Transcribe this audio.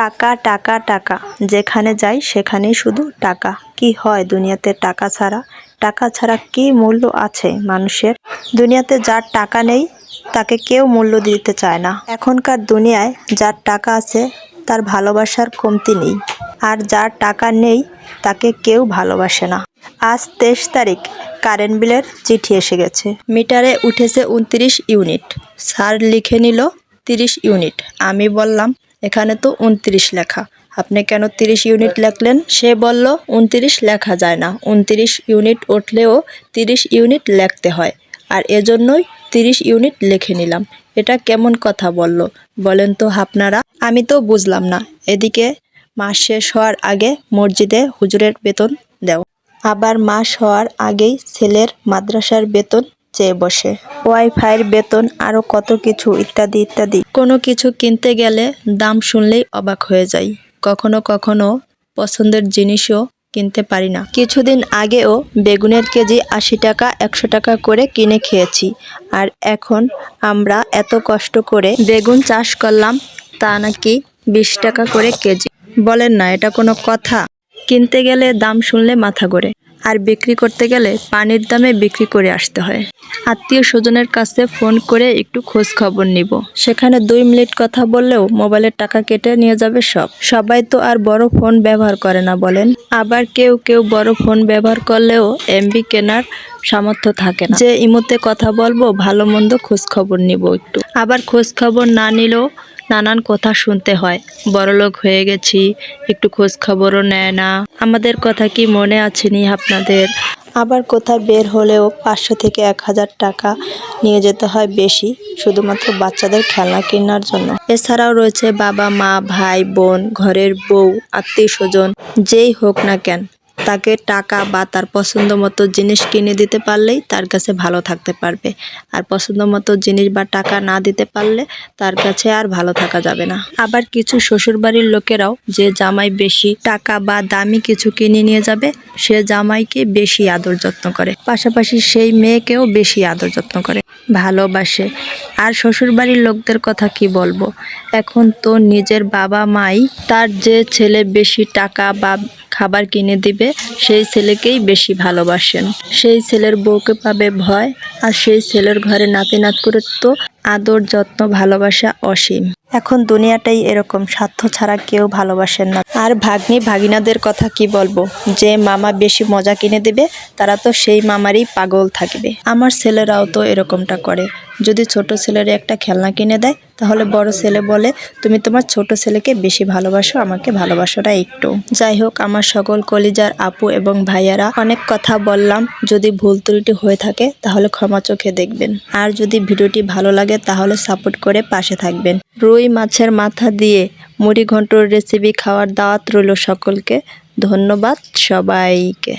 টাকা টাকা টাকা। যেখানে যাই, সেখানেই শুধু টাকা। কি হয় দুনিয়াতে টাকা ছাড়া? টাকা ছাড়া কি মূল্য আছে মানুষের? দুনিয়াতে যার টাকা নেই, তাকে কেউ মূল্য দিতে চায় না। এখনকার দুনিয়ায় যার টাকা আছে, তার ভালোবাসার কমতি নেই। আর যার টাকা নেই, তাকে কেউ ভালোবাসে না। আজ তেইশ তারিখ, কারেন্ট বিলের চিঠি এসে গেছে। মিটারে উঠেছে উনত্রিশ ইউনিট। স্যার লিখে নিল তিরিশ ইউনিট। আমি বললাম এখানে তো উনত্রিশ লেখা। আপনি কেন তিরিশ ইউনিট লেখলেন? সে বলল, উনত্রিশ লেখা যায় না। উনত্রিশ ইউনিট উঠলেও তিরিশ ইউনিট লিখতে হয়। আর এজন্যই তিরিশ ইউনিট লিখে নিলাম। এটা কেমন কথা বলল? বলেন তো আপনারা। আমি তো বুঝলাম না। এদিকে মাস শেষ হওয়ার আগে মসজিদে হুজুরের বেতন দেও। আবার মাস হওয়ার আগেই ছেলের মাদ্রাসার বেতন চেয়ে বসে। ওয়াইফাইয়ের বেতন আরও কত কিছু, ইত্যাদি ইত্যাদি। কোনো কিছু কিনতে গেলে দাম শুনলেই অবাক হয়ে যাই। কখনো কখনো পছন্দের জিনিসও কিনতে পারি না। কিছুদিন আগেও বেগুনের কেজি আশি টাকা, একশো টাকা করে কিনে খেয়েছি। আর এখন আমরা এত কষ্ট করে বেগুন চাষ করলাম, তা নাকি বিশ টাকা করে কেজি। বলেন না, এটা কোনো কথা? কিনতে গেলে দাম শুনলে মাথা ঘোরে। আর বিক্রি করতে গেলে পানির দামে বিক্রি করে আসতে হয়। আত্মীয় স্বজনের কাছে ফোন করে একটু খোঁজ খবর নিব। সেখানে দুই মিনিট কথা বললেও মোবাইলের টাকা কেটে নিয়ে যাবে সব। সবাই তো আর বড় ফোন ব্যবহার করে না বলেন। আবার কেউ কেউ বড় ফোন ব্যবহার করলেও এমবি কেনার সামর্থ্য থাকে না। যে ইমোতে কথা বলব, ভালো মন্দ খোঁজ খবর নিব একটু। আবার খোঁজ খবর না নিলেও নানান কথা শুনতে হয়। বড়লোক হয়ে গেছি একটু খোঁজ খবরও নেয় না। আমাদের কথা কি মনে আছে নি আপনাদের? আবার কোথায় বের হলেও পাঁচশো থেকে এক হাজার টাকা নিয়ে যেতে হয় বেশি শুধুমাত্র বাচ্চাদের খেলনা কেনার জন্য। এছাড়াও রয়েছে বাবা মা ভাই বোন ঘরের বউ আত্মীয় স্বজন যেই হোক না কেন। তাকে টাকা বা তার পছন্দ মতো জিনিস কিনে দিতে পারলেই তার কাছে ভালো থাকতে পারবে। আর পছন্দ মতো জিনিস বা টাকা না দিতে পারলে তার কাছে আর ভালো থাকা যাবে না। আবার কিছু শ্বশুরবাড়ির লোকেরাও যে জামাই বেশি টাকা বা দামি কিছু কিনে নিয়ে যাবে, সে জামাইকে বেশি আদর যত্ন করে। পাশাপাশি সেই মেয়েকেও বেশি আদর যত্ন করে। ভালোবাসে। আর শ্বশুরবাড়ির লোকদের কথা কি বলব? এখন তো নিজের বাবা মাই তার যে ছেলে বেশি টাকা বা খাবার কিনে দিবে, সেই ছেলেকেই বেশি ভালোবাসেন। সেই ছেলের বউকে পাবে ভয়, আর সেই ছেলের ঘরে নাতি নাত করে তো আদর, যত্ন, ভালোবাসা অসীম। এখন দুনিয়াটাই এরকম, স্বার্থ ছাড়া কেউ ভালোবাসেন না। আর ভাগ্নি, ভাগিনাদের কথা কি বলব? যে মামা বেশি মজা কিনে দেবে, তারা তো সেই মামারই পাগল থাকবে। আমার ছেলেরাও তো এরকমটা করে। যদি ছোট ছেলের একটা খেলনা কিনে দেয়, তাহলে বড় ছেলে বলে, তুমি তোমার ছোট ছেলেকে বেশি ভালোবাসো, আমাকে ভালোবাসো না একটু। যাই হোক, আমার সকল কলিজার আপু এবং ভাইয়ারা অনেক কথা বললাম। যদি ভুল ত্রুটি হয়ে থাকে, তাহলে ক্ষমা চোখে দেখবেন। আর যদি ভিডিওটি ভালো লাগে তাহলে সাপোর্ট করে পাশে থাকবেন। রুই মাছের মাথা দিয়ে মুড়ি ঘন্টর রেসিপি খাওয়ার দাওয়াত রইল সকলকে। ধন্যবাদ সবাইকে।